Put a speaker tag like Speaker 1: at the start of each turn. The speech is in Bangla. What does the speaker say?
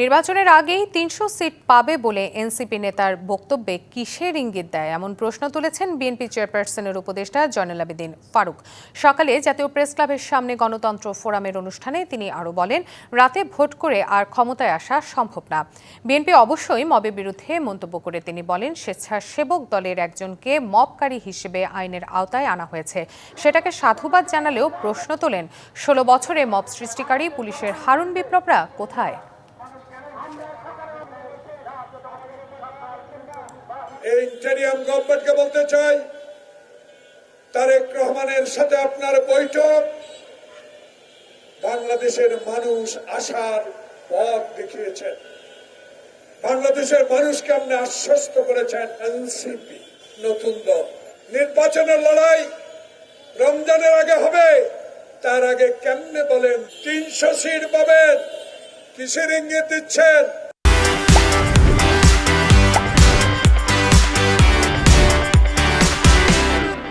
Speaker 1: নির্বাচনের আগেই তিনশো সিট পাবে বলে এনসিপি নেতার বক্তব্যে কিসের ইঙ্গিত দেয়? এমন প্রশ্ন তুলেছেন বিএনপি চেয়ারপারসনের উপদেষ্টা জয়নুল আবেদিন ফারুক। সকালে জাতীয় প্রেস ক্লাবের সামনে গণতন্ত্র ফোরামের অনুষ্ঠানে তিনি আরও বলেন, রাতে ভোট করে আর ক্ষমতায় আসা সম্ভব না। বিএনপি অবশ্যই মবের বিরুদ্ধে মন্তব্য করে তিনি বলেন, স্বেচ্ছাসেবক দলের একজনকে মবকারী হিসেবে আইনের আওতায় আনা হয়েছে। সেটাকে সাধুবাদ জানালেও প্রশ্ন তোলেন, ষোলো বছরে মব সৃষ্টিকারী পুলিশের হারুন বিপ্লবরা কোথায়?
Speaker 2: এই ইন্টেরিয়াম গভর্নমেন্টকে বলতে চাই, তারেক রহমানের সাথে আপনার বৈঠক, বাংলাদেশের মানুষ আশার পথ দেখিয়েছেন। বাংলাদেশের মানুষকে আপনি আশ্বস্ত করেছেন এনসিপি, নতুন দল। নির্বাচনের লড়াই রমজানের আগে হবে, তার আগে কেমনে বলেন? তিনশো সিট পাবেন, কিসের ইঙ্গিত দিচ্ছেন?